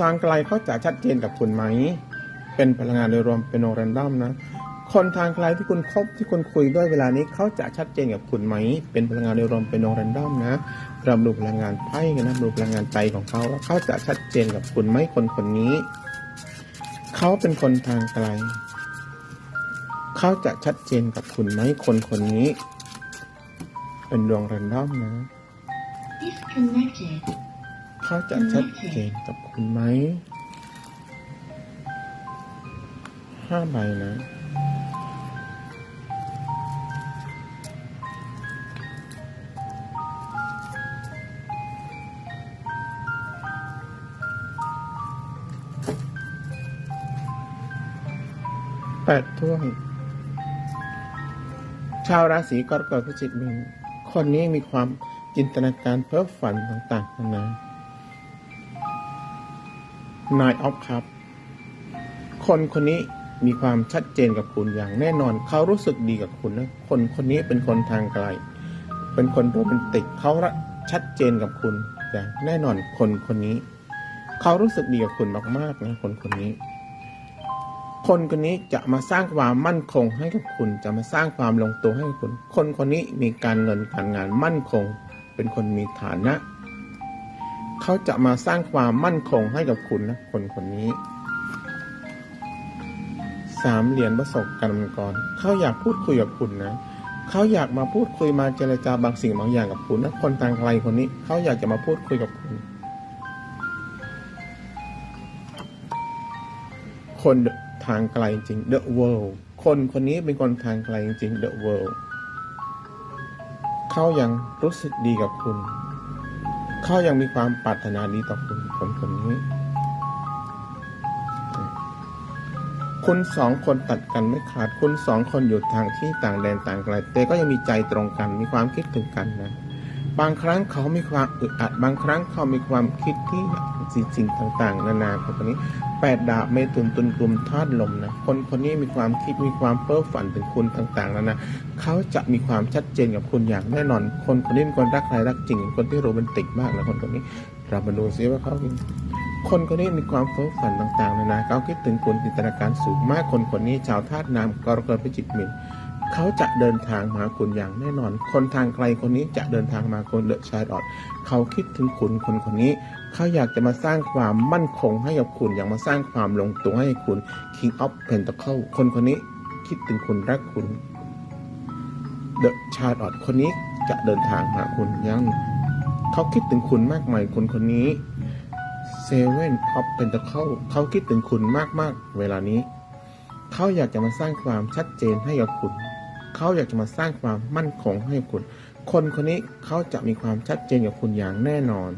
ทางไกลเขาจะชัดเจนกับคุณไหม เป็นพลังงานโดยรวมเป็นโนแรนดอมนะ คนทางไกลที่คุณคบที่คุณคุยด้วยเวลานี้เขาจะชัดเจนกับคุณไหม เป็นพลังงานโดยรวมเป็นโนแรนดอมนะเราดูพลังงานไพ่กันนะดูพลังงานใจของเขาว่าเขาจะชัดเจนกับคุณไหมคนคนนี้ เขาเป็นคนทางไกล เขาจะชัดเจนกับคุณไหมคนคนนี้ เป็นดวงแรนดอมนะ disconnected เขาจะชัดเจนกับคุณไหมห้าใบนะแปดถ้วย ชาวราศีกรกฎพิจิกมีคนนี้มีความจินตนาการเพ้อฝันต่างๆนานา นายออฟครับ คนคนนี้มีความชัดเจนกับคุณอย่างแน่นอนเขารู้สึกดีกับคุณนะคนคนนี้เป็นคนทางไกล เป็นคนโรแมนติกเขาระชัดเจนกับคุณอย่างแน่นอนคนคนนี้ เขารู้สึกดีกับคุณมากๆนะคนคนนี้ คนคนนี้จะมาสร้างความมั่นคงให้กับคุณ จะมาสร้างความลงตัวให้กับคุณ คนคนนี้มีการเงินการงานมั่นคง เป็นคนมีฐานะ เขาจะมาสร้างความมั่นคงให้กับคุณนะคนคนนี้สามเหรียญประสบการณ์มังกรเขาอยากพูดคุยกับคุณนะเขาอยากมาพูดคุยมาเจรจาบางสิ่งบางอย่างกับคุณนะคนทางไกลคนนี้เขาอยากจะมาพูดคุยกับคุณ คนทางไกลจริง the world คนคนนี้เป็นคนทางไกลจริง the world เขายังรู้สึกดีกับคุณ เขายังมีความปรารถนาดีต่อคุณคนคนนี้ คุณสองคนตัดกันไม่ขาด คุณสองคนอยู่ทางที่ต่างแดนต่างไกลแต่ก็ยังมีใจตรงกัน มีความคิดถึงกันนะ บางครั้งเขามีความอึดอัด บางครั้งเขามีความคิดที่สิ่งต่าง ๆ นานาคนคนนี้ แปดดาบเมตุนตุนกลุ่มธาตุลมนะคนคนนี้มีความคิดมีความเพ้อฝันถึงคุณต่างๆแล้วนะเขาจะมีความชัดเจนกับคุณอย่างแน่นอน คนคนนี้เป็นคนรักใครรักจริง คนที่โรแมนติกมากนะคนคนนี้เรามาดูซิว่าเขาคนคนนี้มีความเพ้อฝันต่างๆนานาเขาคิดถึงคุณจินตนาการสูงมากคนคนนี้ชาวธาตุน้ำกรกฎพิจิตมิน เขาจะเดินทางมาหาคุณอย่างแน่นอน คนทางไกลคนนี้จะเดินทางมาคนเดอะชายดอดเขาคิดถึงคุณคนคนนี้ เขาอยากจะมาสร้างความมั่นคงให้กับคุณอยากมาสร้างความลงตัวให้คุณ King of Pentacle คนคนนี้คิดถึงคุณรักคุณ The Child คนนี้จะเดินทางมาคุณยังเขาคิดถึงคุณมากมายคนคนนี้ Seven of Pentacle เขาคิดถึงคุณมากๆ เวลานี้ เขาอยากจะมาสร้างความชัดเจนให้กับคุณ เขาอยากจะมาสร้างความมั่นคงให้คุณ คนคนนี้เขาจะมีความชัดเจนกับคุณอย่างแน่นอน